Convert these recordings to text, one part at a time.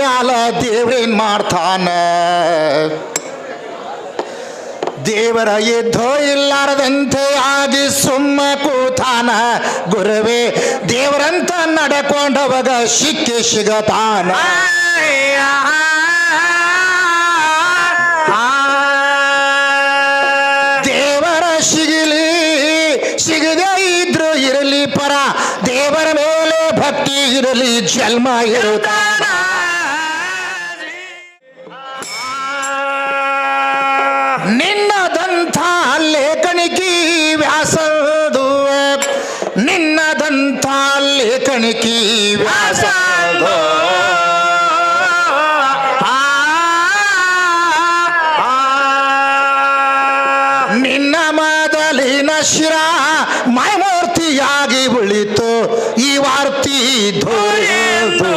ಮ್ಯಾಲ ದೇವ್ರೇನ್ ಮಾಡ್ತಾನ? ದೇವರ ಎದ್ದೋ ಇಲ್ಲಾರದಂತೆ ಆಗಿ ಸುಮ್ಮ ಕೂತಾನ. ಗುರುವೇ, ದೇವರಂತ ನಡ್ಕೊಂಡವಾಗ ಸಿಕ್ಕಿ ಸಿಗತಾನ. ದೇವರ ಸಿಗಲಿ, ಸಿಗದೇ ಇದ್ರು ಇರಲಿ ಪರ. ದೇವರ ಮೇಲೆ ಭಕ್ತಿ ಇರಲಿ, ಜನ್ಮ ಇರುತ್ತಾನ. ಮೈಮೂರ್ತಿಯಾಗಿ ಉಳಿತು ಈ ವಾರ್ತಿ ಧೋರಿತು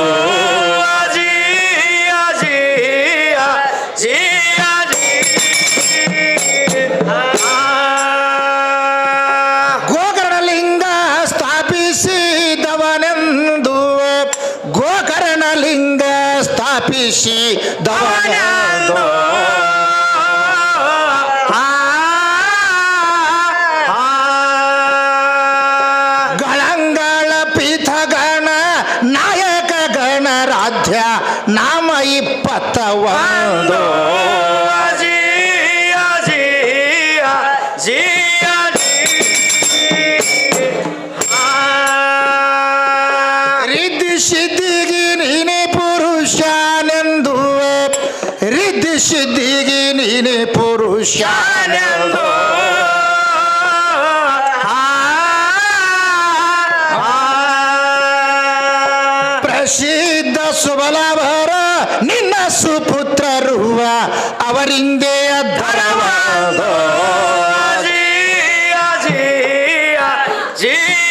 Hey!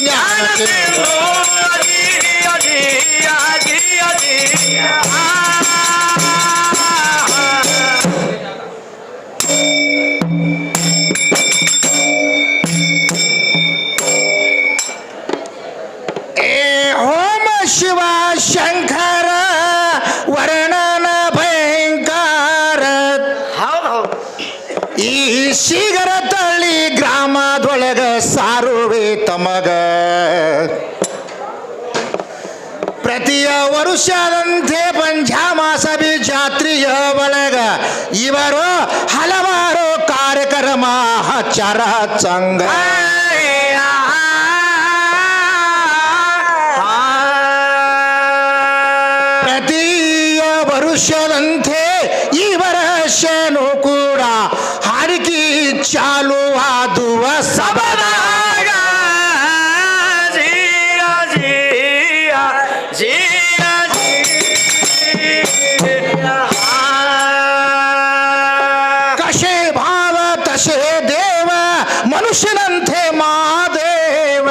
ನೀನೆ ವರುಷದಂತೆ ಪಂಚಾಮಾಸ ಜಾತ್ರೆಯ ಒಳಗ ಇವರು ಹಲವಾರು ಕಾರ್ಯಕ್ರಮ ಚರ ಸಂಘ. ಪ್ರತಿಯ ಮನುಷ್ಯರಂತೆ ಇವರ ವರ್ಷನೂ ಕೂಡ ಹರಿಕಿ ಚಾಲು ಆದುವ ಮನುಷ್ಯನಂತೆ ಮಾದೇವ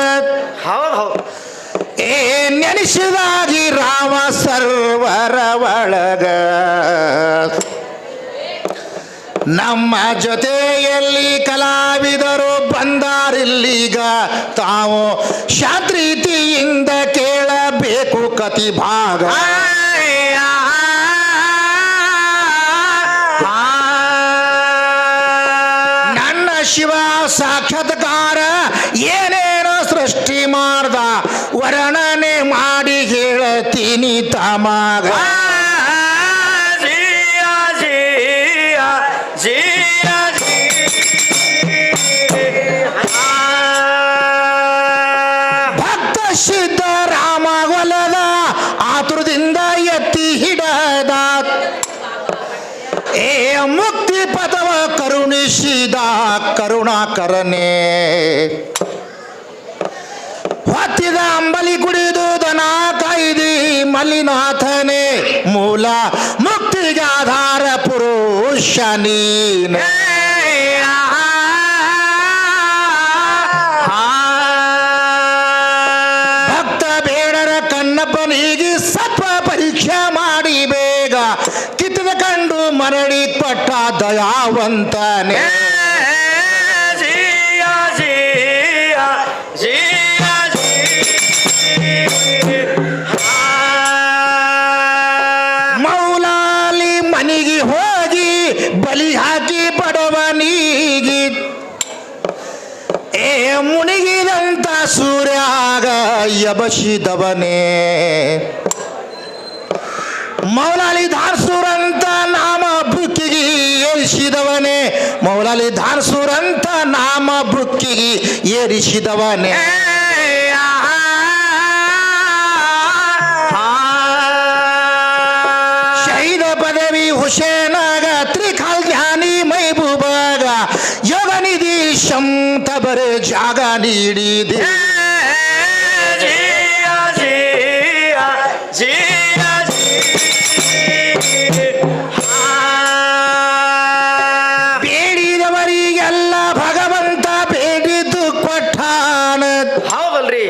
ಏ ನೆನೆಸಿದಾಗಿ ರಾಮ ಸರ್ವರ ಒಳಗ. ನಮ್ಮ ಜೊತೆಯಲ್ಲಿ ಕಲಾವಿದರು ಬಂದಾರಿಲ್ಲೀಗ. ತಾವು ಶಾಂತ್ರೀತಿಯಿಂದ ಕೇಳಬೇಕು ಕತಿ ಭಾಗ. ನನ್ನ ಶಿವ ಸಾಕ್ಷಾತ್ಕಾರ ಏನೇನೋ ಸೃಷ್ಟಿ ಮಾಡ್ದ. ವರ್ಣನೆ ಮಾಡಿ ಹೇಳತೀನಿ ತಮಾಗ. ಕರುಣಿಸಿದ ಕರುಣಾಕರನೇ. ಹೊತ್ತಿದ ಅಂಬಲಿ ಕುಡಿದು ದನ ಕೈದಿ ಮಲಿನಾಥನೇ ಮೂಲ ಮುಕ್ತಿಗೆ ಆಧಾರ ಪುರುಷ ನೀನೆ ಭಕ್ತ ಬೇಡರ ಕಣ್ಣಪ್ಪನಿಗೆ ಸತ್ವ ಪರೀಕ್ಷೆ ಮಾಡಿ ಬೇಗ ಕಿತ್ತದ ಕಂಡು ಮರಳಿ ಪಟ್ಟ ದಯಾವಂತನೇ. ಮೌಲಾಲಿ ಮನಿಗೆ ಹೋಗಿ ಬಲಿ ಹಾಕಿ ಬಡವನಿಗೆ ಏ ಮುಣಿಗಿದಂತ ಸೂರ್ಯಾಗ ಯಬಸಿದವನೇ ಮೌಲಾಲಿ ಧಾರ್ಸೂರಂತ ನಾಮ ಬುಕ್ಕಿಗೆ ಏರಿಸಿದವನೇ. ಮೌಲಾಲಿ ಧಾರ್ಸೂರಂತ ನಾಮ ಬುಕ್ಕಿಗೆ ಏರಿಸಿದವನೇ. ಬರೆ ಜಾಗ ನೀಡಿದೆ ಬೇಡಿದವರಿಗೆಲ್ಲ ಭಗವಂತ ಬೇಡಿದ್ದು ಕೊಟ್ಟಾನ ಹೌದಲ್ರಿ.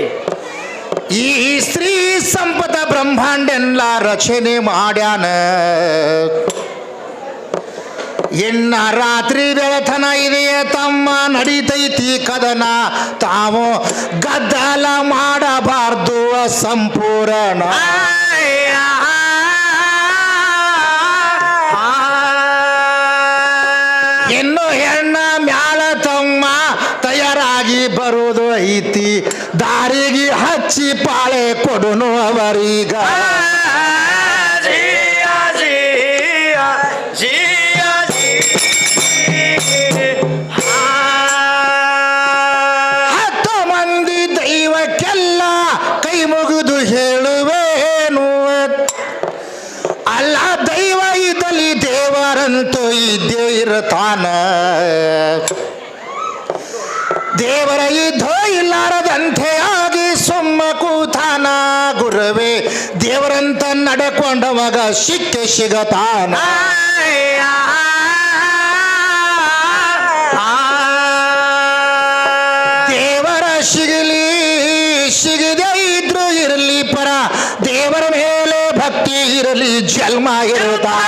ಈ ಸ್ತ್ರೀ ಸಂಪದ ಬ್ರಹ್ಮಾಂಡೆಲ್ಲ ರಚನೆ ಮಾಡ್ಯಾನ. ಇನ್ನ ರಾತ್ರಿ ಬೆಳತನ ಇದೆಯ ತಮ್ಮ ನಡಿತೈತಿ ಕದನ? ತಾವು ಗದ್ದಲ ಮಾಡಬಾರ್ದು ಸಂಪೂರ್ಣ ಇನ್ನು ಹೆಣ್ಣ ಮ್ಯಾಲ ತಮ್ಮ ತಯಾರಾಗಿ ಬರುವುದು ಐತಿ. ದಾರಿಗೆ ಹಚ್ಚಿ ಪಾಳೆ ಕೊಡುನು ಅವರೀಗ. ಕೂತಾನ ಗುರುವೇ, ದೇವರಂತ ನಡಕೊಂಡವಾಗ ಸಿಕ್ಕೆ ಸಿಗತಾನ. ದೇವರ ಸಿಗಲಿ, ಸಿಗದೆ ಇದ್ರು ಇರಲಿ ಪರ, ದೇವರ ಮೇಲೆ ಭಕ್ತಿ ಇರಲಿ, ಜನ್ಮ ಇರುತ್ತಾನ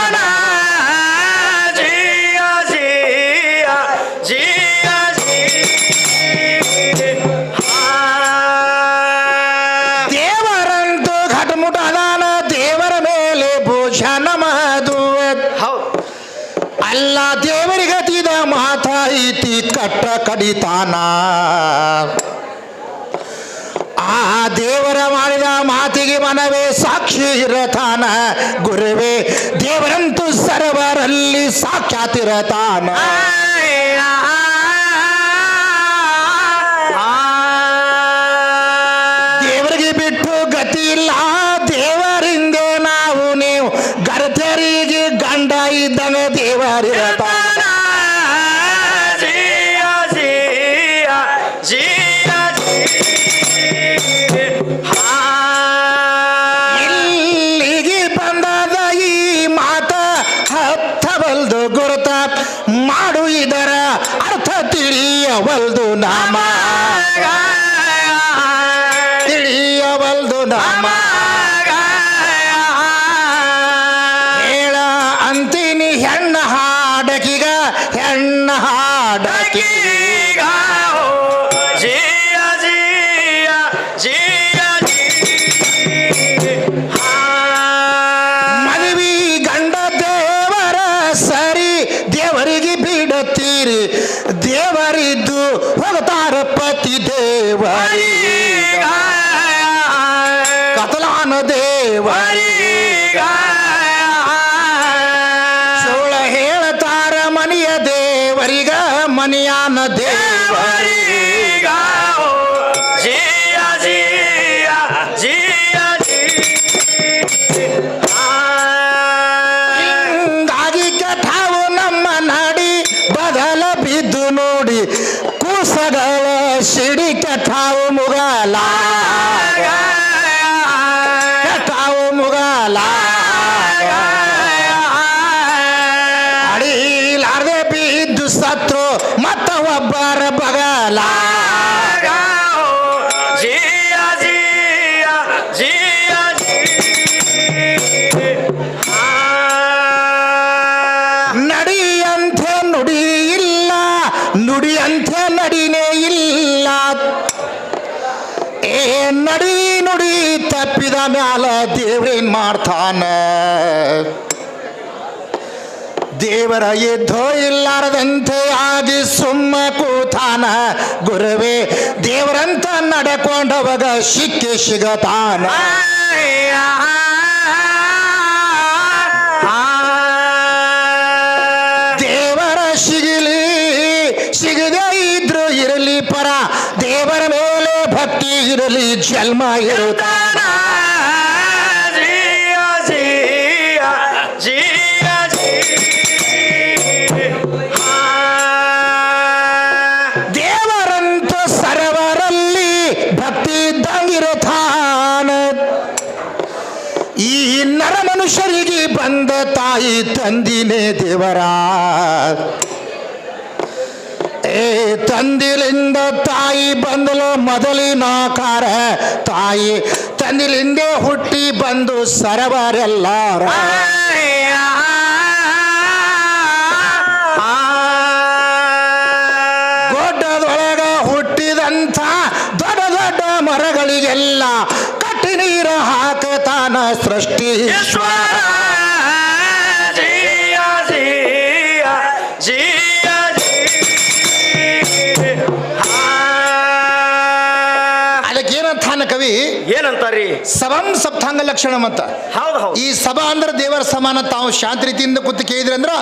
ಕಟ್ಟ ಕಡಿತಾನ ಆ ದೇವರ ಮಾಡಿದ ಮಾತಿಗೆ ಮನವೇ ಸಾಕ್ಷಿ ಇರತಾನ. ಗುರುವೇ, ದೇವರಂತೂ ಸರ್ವರಲ್ಲಿ ಸಾಕ್ಷಾತಿರತಾನ ದೇವರಿಗೆ ಬಿಟ್ಟು ಗತಿ ಇಲ್ಲ. ದೇವರಿಂದೆ ನಾವು ನೀವು ಗರ್ಜರಿಗೆ ಗಂಡ ಇದ್ದಾನೆ ದೇವರಿರತಾನ. ಹತ್ತವಲ್ದು ಗುರುತ ಮಾಡು ಇದರ ಅರ್ಥ ತಿಳಿಯವಲ್ದು ನಾಮ. ತಿಳಿಯವಲ್ದು ನಾಮ. ಸೋಳ ಸುಳ್ಳ ಹೇಳ್ತಾರ ಮನೆಯ ದೇವರಿಗ ಮನೆಯಾನ ದೇವರಿ ನಡಿಯಂತೆ ನುಡಿ ಇಲ್ಲ ನುಡಿಯಂತೆ ನಡಿನೇ ಇಲ್ಲ. ಏ ನಡಿ ನುಡಿ ತಪ್ಪಿದ ಮ್ಯಾಲ ದೇವ್ರೇನ್ ಮಾಡ್ತಾನ? ದೇವರ ಎದ್ದೋ ಇಲ್ಲಾರದಂತೆ ಆಗಿ ಸುಮ್ಮ ಕೂತಾನ. ಗುರುವೇ ದೇವರಂತ ನಡ್ಕೊಂಡವಾಗ ಸಿಕ್ಕಿ ಸಿಗತಾನ. ಇರಲಿ ಜನ್ಮ ಇರುತ್ತಾನ ದೇವರಂತ ಸರ್ವರಲ್ಲಿ ಭಕ್ತಿ ಇದ್ದಂಗಿರುತ್ತಾನ ಈ ನರ ಮನುಷ್ಯರಿಗೆ ಬಂದ ತಾಯಿ ತಂದಿನೇ ದೇವರ. ಏ, ತಂದಿಲಿಂದ ತಾಯಿ ಬಂದಲು ಮೊದಲಿನ ಕಾರ ತಾಯಿ, ತಂದಿಲಿಂದ ಹುಟ್ಟಿ ಬಂದು ಸರವರೆಲ್ಲ ಗೊಡ್ಡದೊಳಗ ಹುಟ್ಟಿದಂಥ ದೊಡ್ಡ ದೊಡ್ಡ ಮರಗಳಿಗೆಲ್ಲ ಕಟ್ಟಿ ನೀರು ಹಾಕತಾನ ಸೃಷ್ಟಿ ಅದಕ್ಕೇನಂತಾನ ಕವಿ ಏನಂತಾರಿ? ಸಭಂ ಸಪ್ತಾಂಗ ಲಕ್ಷಣ ಅಂತ. ಹೌದು ಹೌದು. ಈ ಸಭಾ ಅಂದ್ರೆ ದೇವರ ಸಮಾನ ತಾವು ಶಾಂತ ರೀತಿಯಿಂದ ಕೂತು ಕೇಳಿದ್ರಿ ಅಂದ್ರೆ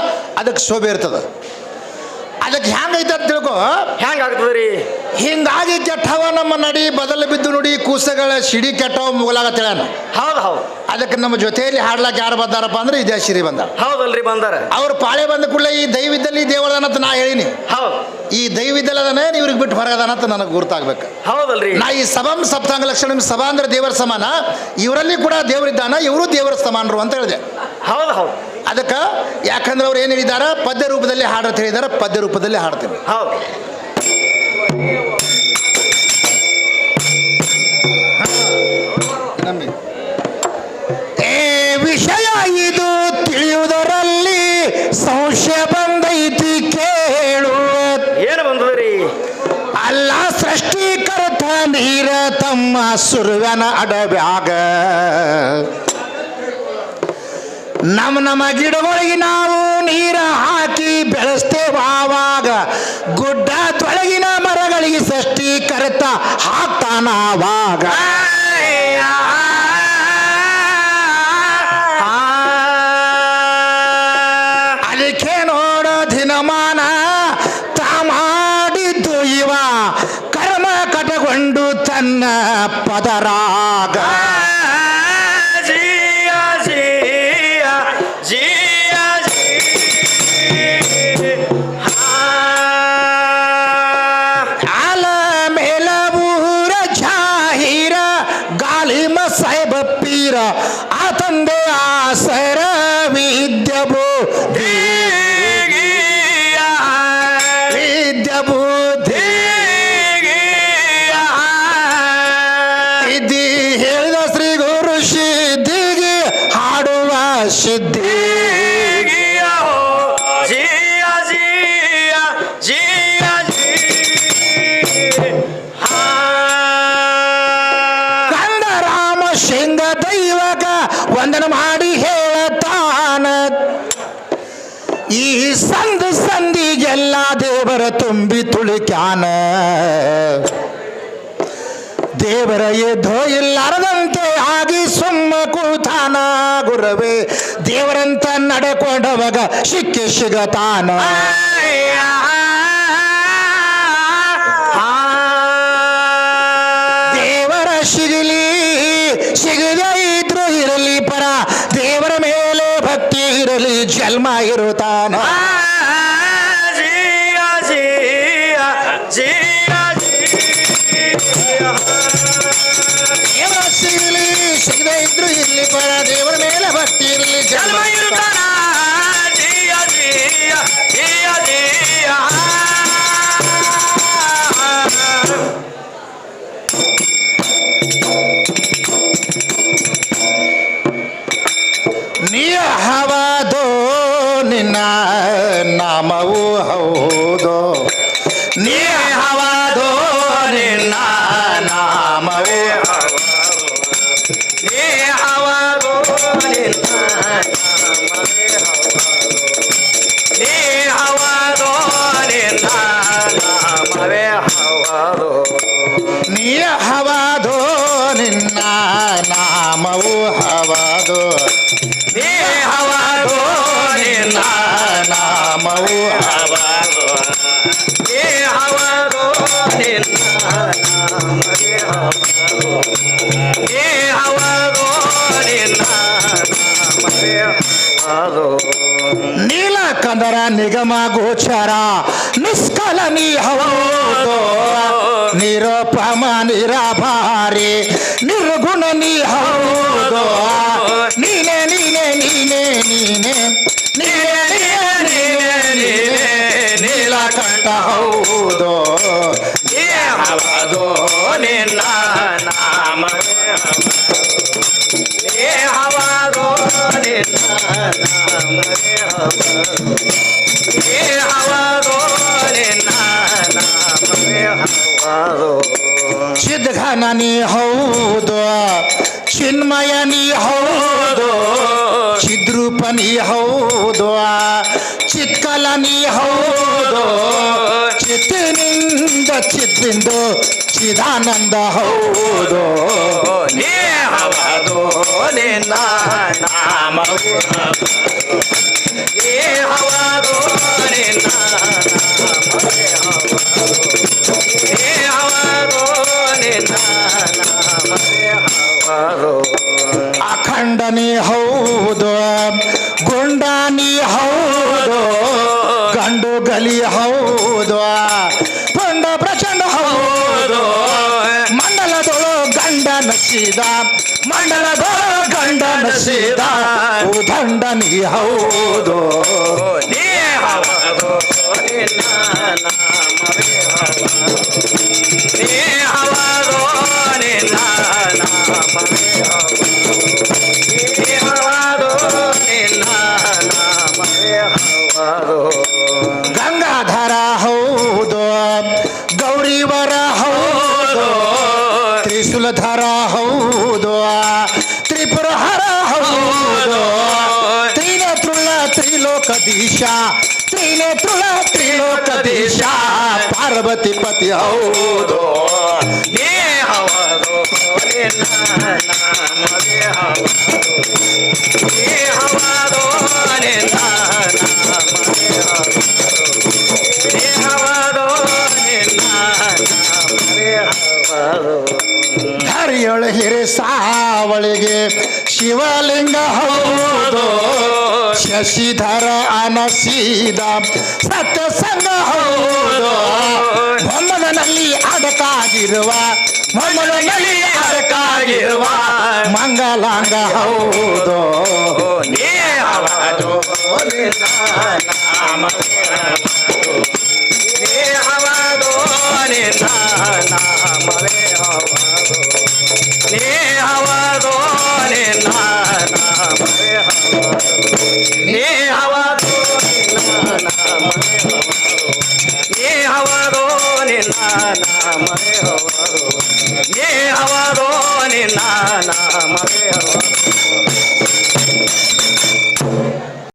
ಅದಕ್ಕೆ ಶೋಭೆ ಇರ್ತದ. ಅದಕ್ಕೆ ಹೆಂಗೈತೆ ಅಂತ ತಿಳ್ಕೊ? ಹೆಂಗ್ ಆಗ್ತದ್ರಿ? ಹಿಂಗಾಗಿ ಕೆಟ್ಟವ ನಮ್ಮ ನಡಿ ಬದಲು ಬಿದ್ದು ನುಡಿ ಕೂಸಗಳ ಸಿಡಿ ಕೆಟ್ಟವ ಮುಗಲಾಗತ್ತೇಳ ಹೌದು ಹೌದು. ಅದಕ್ಕೆ ನಮ್ಮ ಜೊತೆಯಲ್ಲಿ ಹಾಡ್ಲಾಕ ಯಾರು ಬಂದಾರಪ್ಪ ಅಂದ್ರೆ ಇದೇ ಸಿರಿ ಬಂದ. ಹೌದಲ್ರಿ ಬಂದಾರ. ಅವ್ರು ಪಾಳೆ ಬಂದ ಕೂಡಲೇ ಈ ದೈವಿದ್ದಲ್ಲಿ ದೇವರದಾನ ಅಂತ ನಾ ಹೇಳಿನಿ. ಹೌದು. ಈ ದೈವಿದ್ದಲ್ಲದನೇ ಇವ್ರಿಗೆ ಬಿಟ್ಟು ಹೊರಗದಾನ ಅಂತ ನನಗೆ ಗುರ್ತಾಗ್ಬೇಕು. ಹೌದಲ್ರಿ. ನಾ ಈ ಸಭಾಂ ಸಪ್ತಾಂಗ ಲಕ್ಷಣ ಸಭಾ ಅಂದ್ರೆ ದೇವರ ಸಮಾನ. ಇವರಲ್ಲಿ ಕೂಡ ದೇವರಿದ್ದಾನ ಇವರು ದೇವರ ಸಮಾನರು ಅಂತ ಹೇಳಿದೆ. ಹೌದು ಹೌದು. ಅದಕ್ಕೆ ಯಾಕಂದ್ರೆ ಅವ್ರು ಏನು ಹೇಳಿದಾರ? ಪದ್ಯ ರೂಪದಲ್ಲಿ ಹಾಡು ಅಂತ ಹೇಳಿದಾರೆ ಪದ್ಯ ರೂಪದಲ್ಲಿ ಹಾಡ್ತೀನಿ. ಹೌದು. ಏ ವಿಷಯ ಇದು ತಿಳಿಯುವುದರಲ್ಲಿ ಸಂಶಯ ಬಂದೈತಿ ಕೇಳು ಏನು ಬಂದದ್ರಿ? ಅಲ್ಲ ಸೃಷ್ಟಿಕರ್ತ ನೀರ ತಮ್ಮ ಸುರುವನ ಅಡಬ್ಯಾಗ. ನಮ್ಮ ನಮ್ಮ ಗಿಡಗಳಿಗೆ ನಾವು ನೀರ ಹಾಕಿ ಬೆಳೆಸ್ತೇವೆ ಆವಾಗ ಗುಡ್ಡ ತೊಳಗಿನ ಮರಗಳಿಗೆ ಸೃಷ್ಟಿಕರ್ತ ಹಾಕ್ತಾನ ಆವಾಗ. ಅದಕ್ಕೆ ನೋಡೋ ದಿನಮಾನ ತಾ ಮಾಡಿದ್ದು ಇವ. ಕರ್ಮ ಕಟಗೊಂಡು ತನ್ನ ಪದರಾಗ ಆ ತಂದೆ ಆಸರ ದೇವರ ತುಂಬಿ ತುಳಿಕ್ಯಾನ. ದೇವರ ಎದ್ದೋ ಇಲ್ಲಾರದಂತೆ ಆಗಿ ಸುಮ್ಮ ಕೂತಾನ ಗುರವೇ. ದೇವರಂತ ನಡ್ಕೊಂಡವಾಗ ಸಿಕ್ಕಿ ಸಿಗತಾನ. ದೇವರ ಸಿಗಲಿ, ಸಿಗದೇ ಇದ್ರು ಇರಲಿ ಪರ. ದೇವರ ಮೇಲೆ ಭಕ್ತಿ ಇರಲಿ, ಜನ್ಮ ಇರುತ್ತಾನ. ಶೀಘ್ರ ಇದ್ರು ಇರ್ಲಿ ಬರ ಹವಾದೋ. ನೀಲಕಂದರ ನಿಗಮ ಗೋಚರ ನಿಷ್ಕಲ ನೀ ಹೌದು ನಿರುಪಮ ನಿರಾಭಾರಿ, ನಿರ್ಗುಣ ನೀ ಹೌದು ನೀನೆ ನೀನೆ ನೀನೆ ನೀನೆ ನೀನೆ ನೀನೆ ನೀನೆ ನಿನ್ನ ನಾಮವೇ ಚಿದ್ಘನನಿ ಹೌದು ಚಿನ್ಮಯನಿ ಹೌದು ಚಿದ್ರೂಪನಿ ಹೌದು ಚಿತ್ಕಲನಿ ಹೌದು ಚಿತ್ತಿನಿಂದ ಚಿದ್ದಿಂದು ಚಿದಾನಂದ ಹೌದು. ಹವದು ನಿನ್ನ ನಾಮ ಏ ಏ ಅಖಂಡನಿ ಹೌದು. ಗುಂಡಾನಿ ಹೌದು. ಕಲಿ ಹೌದು ಪಂಡ ಪ್ರಚಂಡ ಹೌದು ಮಂಡಲದೊಳು ಗಂಡ ನಸಿದ ಮಂಡಲದೊಳು ಗಂಡ ನಸಿದ ಉದಂಡ ನೀ ಹೌದು. ನೀ ನೀ Oh. ಜಗದೀಶ ತ್ರಿನೇತೃಳ ತ್ರಿಲೋಕ ದೇಶ ಪಾರ್ವತಿ ಪತಿ ಹೌದು. ದೇಹವಾದೋ ಹರಿಯೊಳಗಿರಿ ಸಾವಳಿಗೆ ಶಿವಲಿಂಗ ಹೌದು. ಶಶಿಧರ ಅನಸೀದ ಸತ್ಯಸಂಗ ಹೌದು. ಮೊಮ್ಮನಲ್ಲಿ ಅದಕ್ಕಾಗಿರುವ ಮೊಮ್ಮನಲ್ಲಿ ಅದಕ್ಕಾಗಿರುವ ಮಂಗಲಾಂಗ ಹೌದು. ನೀ ನಿನ್ನವೇ ಹವಾದೋ ನೀ ಹವಾದೋ ನಿನ್ನವೇ ಹವಾದೋ ನೀ ಹವಾದೋ ನೀ ಹವಾದೋ ನಿನ್ನವೇ ಹವಾದೋ ನೀ ಹವಾದೋ ನಿನ್ನವೇ ಹವಾದೋ